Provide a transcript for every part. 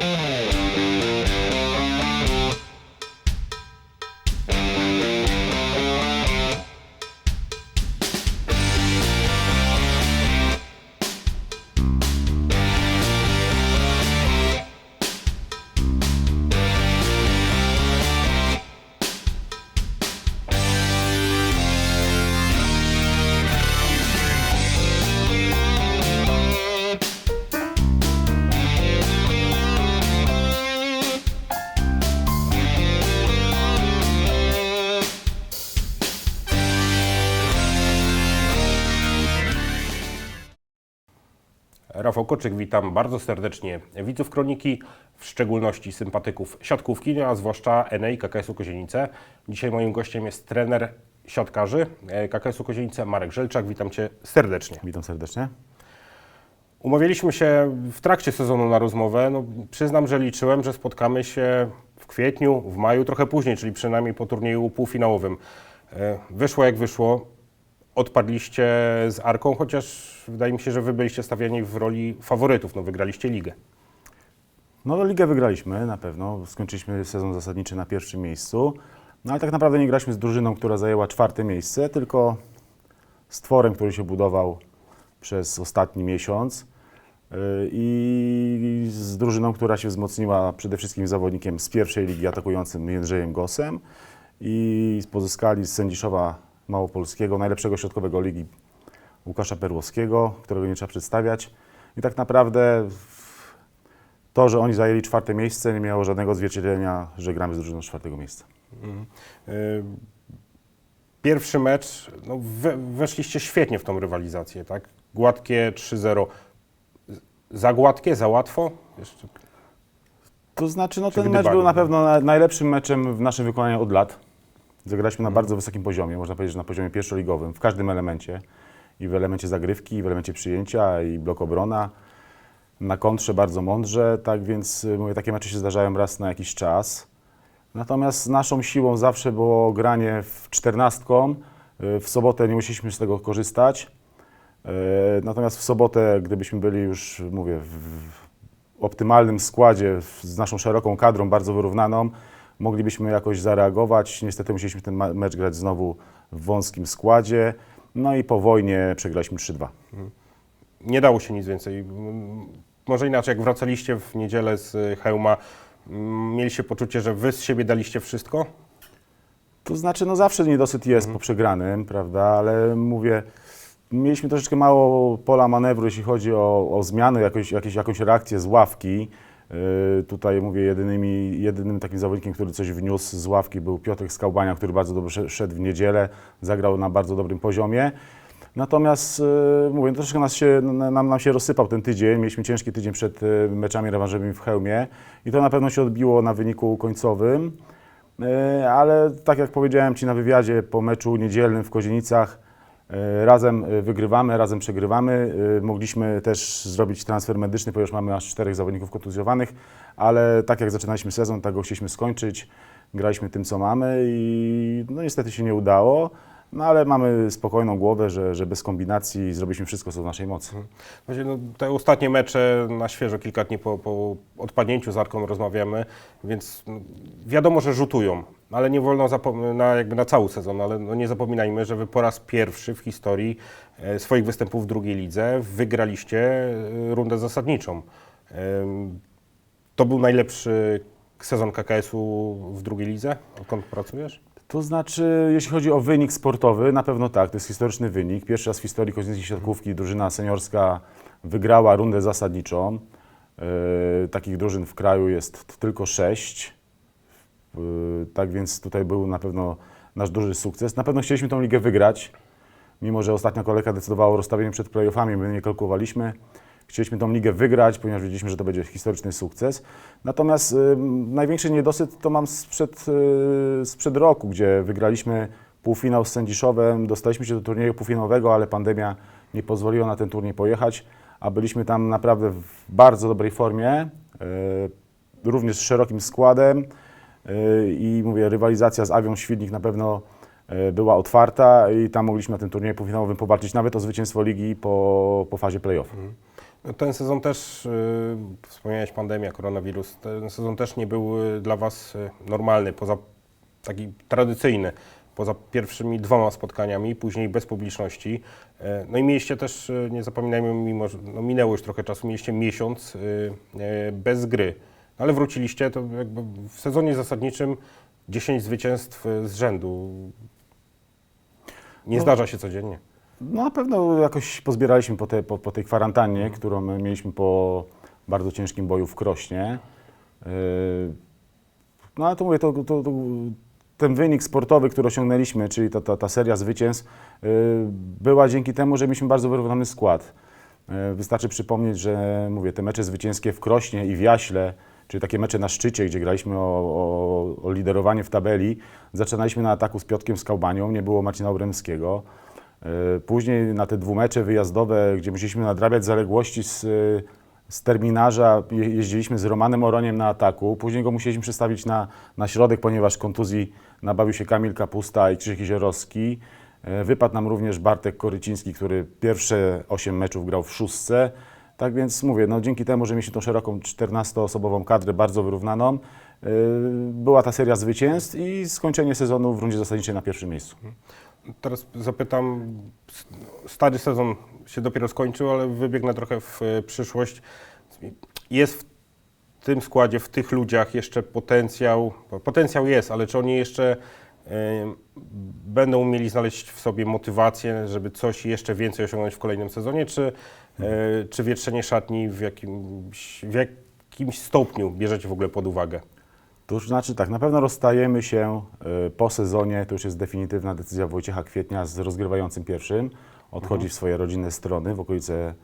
Oh. Rafał Koczyk, witam bardzo serdecznie widzów Kroniki, w szczególności sympatyków siatkówki, a zwłaszcza Enei KKS-u Kozienice. Dzisiaj moim gościem jest trener siatkarzy e, KKS-u Kozienice, Marek Żelczak. Witam Cię serdecznie. Witam serdecznie. Umawialiśmy się w trakcie sezonu na rozmowę. No, przyznam, że liczyłem, że spotkamy się w kwietniu, w maju, trochę później, czyli przynajmniej po turnieju półfinałowym. E, Wyszło jak wyszło. Odpadliście z Arką, chociaż wydaje mi się, że Wy byliście stawiani w roli faworytów. No, wygraliście ligę. No ligę wygraliśmy na pewno. Skończyliśmy sezon zasadniczy na pierwszym miejscu. No ale tak naprawdę nie graliśmy z drużyną, która zajęła czwarte miejsce, tylko z tworem, który się budował przez ostatni miesiąc yy, i z drużyną, która się wzmocniła przede wszystkim zawodnikiem z pierwszej ligi atakującym Jędrzejem Gosem i pozyskali z Sędziszowa Małopolskiego najlepszego środkowego ligi Łukasza Perłowskiego, którego nie trzeba przedstawiać. I tak naprawdę to, że oni zajęli czwarte miejsce, nie miało żadnego odzwierciedlenia, że gramy z drużyną z czwartego miejsca. Y, Pierwszy mecz, no, we, weszliście świetnie w tą rywalizację, tak? Gładkie 3-0. Za gładkie, za łatwo? Jeszcze... To znaczy, no Czy ten mecz był na pewno na- najlepszym meczem w naszym wykonaniu od lat. Zagraliśmy na bardzo wysokim poziomie, można powiedzieć, że na poziomie pierwszoligowym, w każdym elemencie. I w elemencie zagrywki, i w elemencie przyjęcia, i blok obrona. Na kontrze bardzo mądrze, tak więc y, mówię, takie mecze się zdarzają raz na jakiś czas. Natomiast naszą siłą zawsze było granie w czternastką. Y, W sobotę nie musieliśmy z tego korzystać. Y, Natomiast w sobotę, gdybyśmy byli już, mówię, w optymalnym składzie, z naszą szeroką kadrą, bardzo wyrównaną, moglibyśmy jakoś zareagować. Niestety musieliśmy ten mecz grać znowu w wąskim składzie. No i po wojnie przegraliśmy 3-2. Nie dało się nic więcej. Może inaczej, jak wracaliście w niedzielę z Hełma, mieliście poczucie, że wy z siebie daliście wszystko? To znaczy, no zawsze niedosyt jest po przegranym, prawda, ale mówię, mieliśmy troszeczkę mało pola manewru, jeśli chodzi o, o zmiany, jakąś, jakieś, jakąś reakcję z ławki. Yy, tutaj mówię, jedynymi, jedynym takim zawodnikiem, który coś wniósł z ławki był Piotrek Skałbania, który bardzo dobrze szedł w niedzielę, zagrał na bardzo dobrym poziomie. Natomiast yy, mówię, troszeczkę nas się, nam, nam się rozsypał ten tydzień. Mieliśmy ciężki tydzień przed yy, meczami rewanżowymi w Chełmie i to na pewno się odbiło na wyniku końcowym. E, Ale tak jak powiedziałem Ci na wywiadzie po meczu niedzielnym w Kozienicach, e, razem e, wygrywamy, razem przegrywamy. E, Mogliśmy też zrobić transfer medyczny, ponieważ mamy aż czterech zawodników kontuzjowanych, ale tak jak zaczynaliśmy sezon, tak go chcieliśmy skończyć. Graliśmy tym, co mamy i no niestety się nie udało. No ale mamy spokojną głowę, że, że bez kombinacji zrobiliśmy wszystko, co w naszej mocy. Właśnie, no, te ostatnie mecze na świeżo, kilka dni po, po odpadnięciu z Arką rozmawiamy, więc no, wiadomo, że rzutują, ale nie wolno na, jakby na cały sezon, ale no, nie zapominajmy, że wy po raz pierwszy w historii e, swoich występów w drugiej lidze wygraliście e, rundę zasadniczą. To był najlepszy sezon KKS-u w drugiej lidze, odkąd pracujesz? To znaczy, jeśli chodzi o wynik sportowy, na pewno tak, to jest historyczny wynik. Pierwszy raz w historii kozińskiej siatkówki drużyna seniorska wygrała rundę zasadniczą. Yy, takich drużyn w kraju jest tylko sześć. Yy, tak więc tutaj był na pewno nasz duży sukces. Na pewno chcieliśmy tą ligę wygrać, mimo że ostatnia kolejka decydowała o rozstawieniu przed playoffami, my nie kalkulowaliśmy. Chcieliśmy tą ligę wygrać, ponieważ wiedzieliśmy, że to będzie historyczny sukces. Natomiast y, największy niedosyt to mam sprzed, y, sprzed roku, gdzie wygraliśmy półfinał z Sędziszowem, dostaliśmy się do turnieju półfinałowego, ale pandemia nie pozwoliła na ten turniej pojechać, a byliśmy tam naprawdę w bardzo dobrej formie, y, również z szerokim składem y, i mówię, rywalizacja z Awią Świdnik na pewno y, była otwarta i tam mogliśmy na tym turnieju półfinałowym powalczyć nawet o zwycięstwo ligi po, po fazie playoff. Ten sezon też, y, wspomniałeś pandemia, koronawirus, ten sezon też nie był y, dla Was normalny, poza taki tradycyjny, poza pierwszymi dwoma spotkaniami, później bez publiczności. E, No i mieliście też, nie zapominajmy, mimo że no minęło już trochę czasu, mieliście miesiąc y, y, bez gry, No ale wróciliście, to jakby w sezonie zasadniczym 10 zwycięstw y, z rzędu. Nie No. zdarza się codziennie. No na pewno jakoś pozbieraliśmy po, te, po, po tej kwarantannie, którą my mieliśmy po bardzo ciężkim boju w Krośnie. Yy, No ale to mówię, to, to, to, ten wynik sportowy, który osiągnęliśmy, czyli ta, ta, ta seria zwycięstw, yy, była dzięki temu, że mieliśmy bardzo wyrównany skład. Wystarczy przypomnieć, że mówię, te mecze zwycięskie w Krośnie i w Jaśle, czyli takie mecze na szczycie, gdzie graliśmy o, o, o liderowanie w tabeli, zaczynaliśmy na ataku z Piotkiem Skałbanią, nie było Marcina Obremskiego. Yy, Później na te dwumecze wyjazdowe, gdzie musieliśmy nadrabiać zaległości z, z terminarza, je- jeździliśmy z Romanem Oroniem na ataku. Później go musieliśmy przestawić na, na środek, ponieważ kontuzji nabawił się Kamil Kapusta i Krzysiek Jeziorowski. Yy, Wypadł nam również Bartek Koryciński, który pierwsze 8 meczów grał w szóstce. Tak więc mówię, no dzięki temu, że mieliśmy tą szeroką 14-osobową kadrę, bardzo wyrównaną, yy, była ta seria zwycięstw i skończenie sezonu w rundzie zasadniczej na pierwszym miejscu. Teraz zapytam, stary sezon się dopiero skończył, ale wybiegnę trochę w e, przyszłość. Jest w tym składzie, w tych ludziach jeszcze potencjał, potencjał jest, ale czy oni jeszcze e, będą umieli znaleźć w sobie motywację, żeby coś jeszcze więcej osiągnąć w kolejnym sezonie, czy, czy wietrzenie szatni w jakimś, w jakimś stopniu bierzecie w ogóle pod uwagę? To już znaczy tak, na pewno rozstajemy się y, po sezonie, to już jest definitywna decyzja Wojciecha Kwietnia z rozgrywającym pierwszym. Odchodzi w swoje rodzinne strony w okolice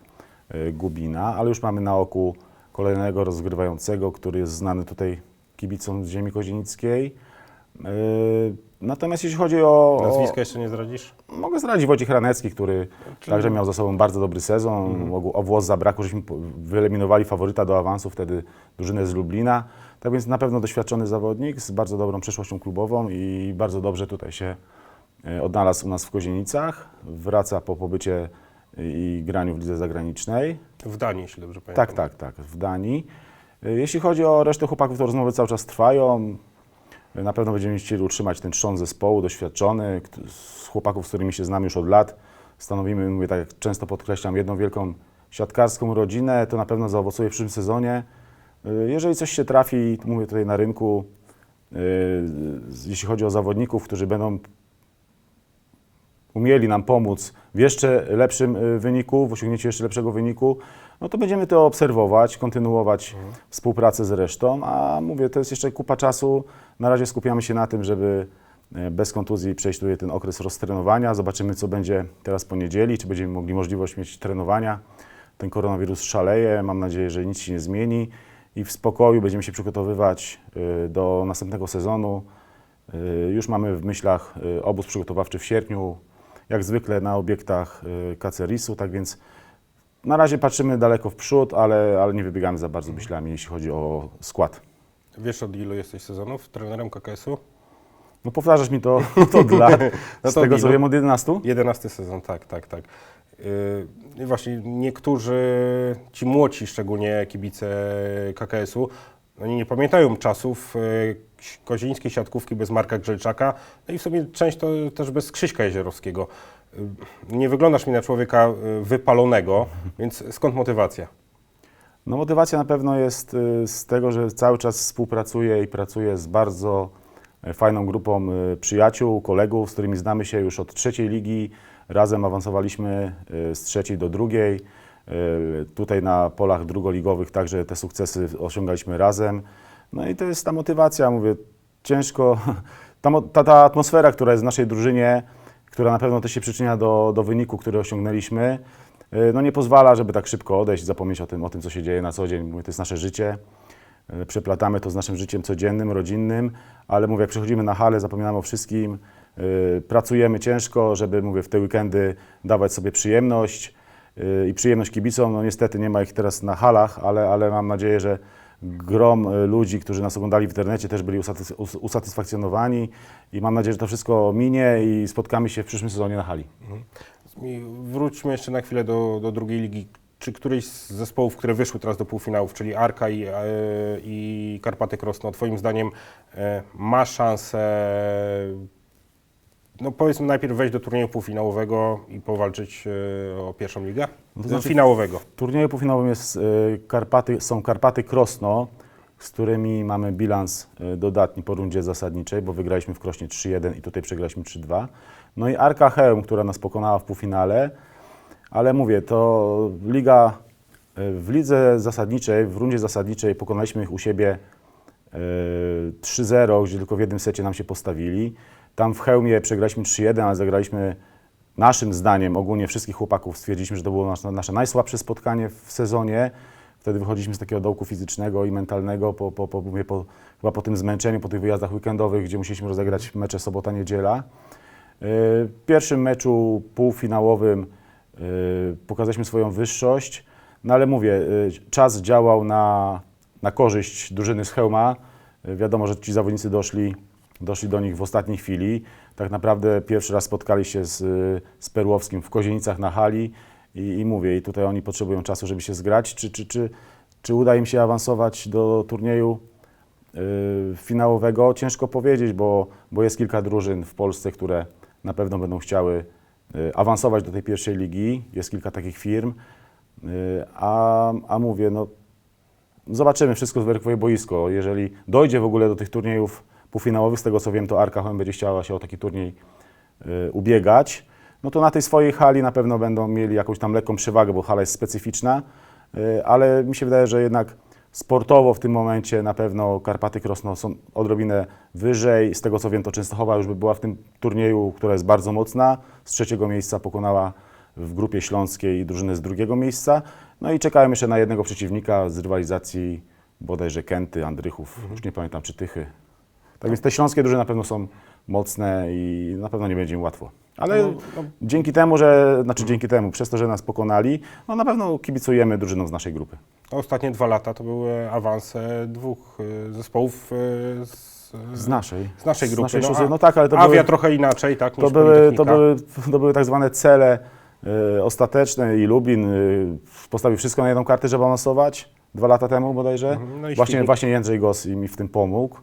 y, Gubina, ale już mamy na oku kolejnego rozgrywającego, który jest znany tutaj kibicom z ziemi kozienickiej. Natomiast jeśli chodzi o... Nazwiska jeszcze nie zdradzisz? Mogę zdradzić Wojciech Ranecki, który także miał za sobą bardzo dobry sezon. Mhm. O, włos zabrakło, żeśmy wyeliminowali faworyta do awansu, wtedy drużynę z Lublina. Tak więc na pewno doświadczony zawodnik z bardzo dobrą przeszłością klubową i bardzo dobrze tutaj się e, odnalazł u nas w Kozienicach. Wraca po pobycie i graniu w lidze zagranicznej. W Danii, jeśli dobrze pamiętam. Tak, tak, tak, w Danii. E, Jeśli chodzi o resztę chłopaków, to rozmowy cały czas trwają. Na pewno będziemy chcieli utrzymać ten trzon zespołu, doświadczony, z chłopaków, z którymi się znamy już od lat. Stanowimy, mówię, tak jak często podkreślam, jedną wielką siatkarską rodzinę. To na pewno zaowocuje w przyszłym sezonie. E, Jeżeli coś się trafi, mówię tutaj na rynku, z- jeśli chodzi o zawodników, którzy będą umieli nam pomóc w jeszcze lepszym y, wyniku, w osiągnięciu jeszcze lepszego wyniku, no to będziemy to obserwować, kontynuować współpracę z resztą, a mówię, to jest jeszcze kupa czasu. Na razie skupiamy się na tym, żeby y, bez kontuzji przejść tutaj ten okres roztrenowania. Zobaczymy, co będzie teraz po niedzieli, czy będziemy mogli możliwość mieć trenowania. Ten koronawirus szaleje, mam nadzieję, że nic się nie zmieni i w spokoju będziemy się przygotowywać y, do następnego sezonu. Y, Już mamy w myślach obóz przygotowawczy w sierpniu, jak zwykle na obiektach KCRIS-u, tak więc na razie patrzymy daleko w przód, ale, ale nie wybiegamy za bardzo myślami, jeśli chodzi o skład. Wiesz od ilu jesteś sezonów trenerem KKS-u? No powtarzasz mi to od lat, No z to tego co wiem od 11? 11 sezon, tak, tak, tak. Yy, właśnie niektórzy, ci młodzi szczególnie kibice KKS-u, oni nie pamiętają czasów yy, kozieńskiej siatkówki bez Marka Grzelczaka, no i w sumie część to też bez Krzyśka Jezierowskiego. Yy, Nie wyglądasz mi na człowieka yy, wypalonego, więc skąd motywacja? No motywacja na pewno jest y, z tego, że cały czas współpracuję i pracuję z bardzo e, fajną grupą y, przyjaciół, kolegów, z którymi znamy się już od trzeciej ligi. Razem awansowaliśmy y, z trzeciej do drugiej. Y, Tutaj na polach drugoligowych także te sukcesy osiągaliśmy razem. No i to jest ta motywacja, mówię, ciężko, ta, ta, ta atmosfera, która jest w naszej drużynie, która na pewno też się przyczynia do, do wyniku, który osiągnęliśmy, y, no nie pozwala, żeby tak szybko odejść, zapomnieć o tym, o tym, co się dzieje na co dzień. Mówię, to jest nasze życie. Y, Przeplatamy to z naszym życiem codziennym, rodzinnym, ale mówię, jak przychodzimy na halę, zapominamy o wszystkim, y, pracujemy ciężko, żeby, mówię, w te weekendy dawać sobie przyjemność i przyjemność kibicom. No niestety nie ma ich teraz na halach, ale, ale mam nadzieję, że grom y, ludzi, którzy nas oglądali w internecie, też byli usatys- us- usatysfakcjonowani i mam nadzieję, że to wszystko minie i spotkamy się w przyszłym sezonie na hali. I wróćmy jeszcze na chwilę do, do drugiej ligi. czy któryś z zespołów, które wyszły teraz do półfinałów, czyli Arka i, e, i Karpaty Krosno, Twoim zdaniem e, ma szansę, no powiedzmy najpierw wejść do turnieju półfinałowego i powalczyć e, o pierwszą ligę? To znaczy- finałowego. W turnieju półfinałowym jest, y, Karpaty, są Karpaty Krosno, z którymi mamy bilans y, dodatni po rundzie zasadniczej, bo wygraliśmy w Krośnie 3-1 i tutaj przegraliśmy 3-2. No i Arka Chełm, która nas pokonała w półfinale, ale mówię, to liga, w lidze zasadniczej, w rundzie zasadniczej pokonaliśmy ich u siebie y, 3-0, gdzie tylko w jednym secie nam się postawili. Tam w Chełmie przegraliśmy 3-1, ale zagraliśmy naszym zdaniem, ogólnie wszystkich chłopaków stwierdziliśmy, że to było nasze, nasze najsłabsze spotkanie w sezonie. Wtedy wychodziliśmy z takiego dołku fizycznego i mentalnego, po, po, po, po, chyba po tym zmęczeniu, po tych wyjazdach weekendowych, gdzie musieliśmy rozegrać mecze sobota-niedziela. Yy, W pierwszym meczu półfinałowym yy, pokazaliśmy swoją wyższość, no ale mówię, yy, czas działał na, na korzyść drużyny z Chełma. Wiadomo, że ci zawodnicy doszli, doszli do nich w ostatniej chwili. Tak naprawdę pierwszy raz spotkali się z, z Perłowskim w Kozienicach na hali i, i mówię, i tutaj oni potrzebują czasu, żeby się zgrać. Czy, czy, czy, czy uda im się awansować do turnieju yy, finałowego? Ciężko powiedzieć, bo, bo jest kilka drużyn w Polsce, które na pewno będą chciały yy, awansować do tej pierwszej ligi. Jest kilka takich firm. Yy, A, a mówię, no zobaczymy, wszystko zweryfikuje boisko. Jeżeli dojdzie w ogóle do tych turniejów półfinałowych, z tego co wiem, to Arka Chołem będzie chciała się o taki turniej y, ubiegać, no to na tej swojej hali na pewno będą mieli jakąś tam lekką przewagę, bo hala jest specyficzna, y, ale mi się wydaje, że jednak sportowo w tym momencie na pewno Karpaty Krosno są odrobinę wyżej. Z tego co wiem, to Częstochowa już by była w tym turnieju, która jest bardzo mocna. Z trzeciego miejsca pokonała w grupie śląskiej drużynę z drugiego miejsca. No i czekałem jeszcze na jednego przeciwnika z rywalizacji bodajże Kenty, Andrychów, już nie pamiętam, czy Tychy. Tak więc te śląskie drużyny na pewno są mocne i na pewno nie będzie im łatwo. Ale No, no. dzięki temu, że, znaczy dzięki temu, przez to, że nas pokonali, no na pewno kibicujemy drużynom z naszej grupy. Ostatnie dwa lata to były awanse dwóch y, zespołów y, z, Z naszej. z naszej z grupy. naszej no, a- no tak, ale to Awia były, trochę inaczej, tak? to były, to, Politechnika. były, to były tak zwane cele y, ostateczne i Lublin y, postawił wszystko na jedną kartę, żeby awansować dwa lata temu bodajże. Mhm, no właśnie, właśnie Jędrzej Gos mi w tym pomógł,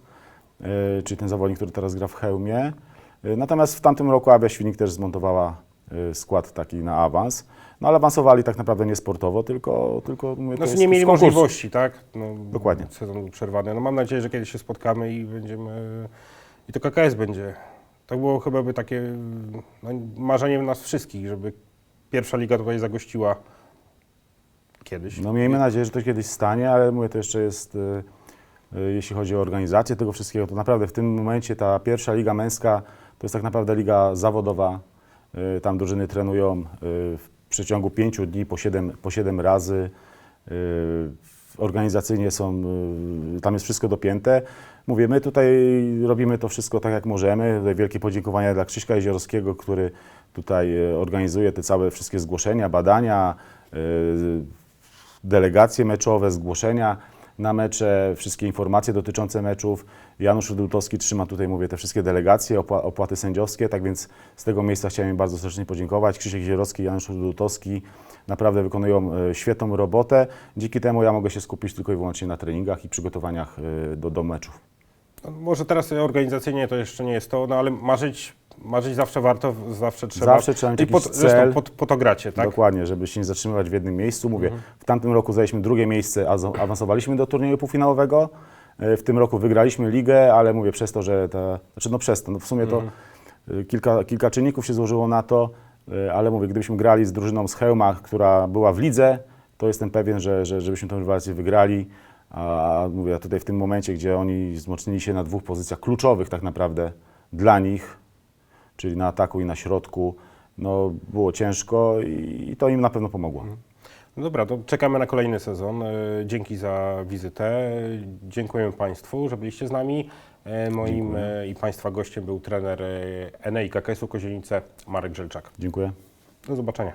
czyli ten zawodnik, który teraz gra w Chełmie. Y, Natomiast w tamtym roku Abia Świnik też zmontowała y, skład taki na awans. No ale awansowali tak naprawdę nie sportowo, tylko, tylko mówię, Znaczy nie mieli możliwości, tak? No, Dokładnie. Sezon był przerwany. No mam nadzieję, że kiedyś się spotkamy i będziemy... I to KKS będzie. To było chyba by takie no, marzenie nas wszystkich, żeby pierwsza liga tutaj zagościła kiedyś. No miejmy nadzieję, że to kiedyś stanie, ale mówię, to jeszcze jest, jeśli chodzi o organizację tego wszystkiego, to naprawdę w tym momencie ta pierwsza liga męska to jest tak naprawdę liga zawodowa. Y, Tam drużyny trenują y, w przeciągu pięciu dni po siedem, po siedem razy. Organizacyjnie są, tam jest wszystko dopięte. Mówię, my tutaj robimy to wszystko tak, jak możemy. Wielkie podziękowania dla Krzyśka Jeziorowskiego, który tutaj organizuje te całe wszystkie zgłoszenia, badania, delegacje meczowe, zgłoszenia na mecze, wszystkie informacje dotyczące meczów. Janusz Rudultowski trzyma tutaj, mówię, te wszystkie delegacje, opła- opłaty sędziowskie, tak więc z tego miejsca chciałem im bardzo serdecznie podziękować. Krzysiek Zierowski, Janusz Rudultowski naprawdę wykonują e, świetną robotę. Dzięki temu ja mogę się skupić tylko i wyłącznie na treningach i przygotowaniach e, do, do meczów. No, może teraz organizacyjnie to jeszcze nie jest to, no ale marzyć, marzyć zawsze warto, zawsze trzeba. Zawsze trzeba mieć I po, jakiś cel. po, po to gracie, tak? Dokładnie, żeby się nie zatrzymywać w jednym miejscu. Mówię, w tamtym roku zajęliśmy drugie miejsce, a awansowaliśmy do turnieju półfinałowego. E, W tym roku wygraliśmy ligę, ale mówię przez to, że ta, znaczy no przez to, no w sumie to e, kilka, kilka czynników się złożyło na to, e, ale mówię, gdybyśmy grali z drużyną z Chełma, która była w lidze, to jestem pewien, że, że żebyśmy tę rywalizację wygrali. A a mówię, a tutaj w tym momencie, gdzie oni wzmocnili się na dwóch pozycjach kluczowych tak naprawdę dla nich, czyli na ataku i na środku, no było ciężko i, i to im na pewno pomogło. No dobra, to czekamy na kolejny sezon. E, Dzięki za wizytę. Dziękujemy Państwu, że byliście z nami. E, Moim e, i Państwa gościem był trener Enei KKS-u Kozienice Marek Żelczak. Dziękuję. Do zobaczenia.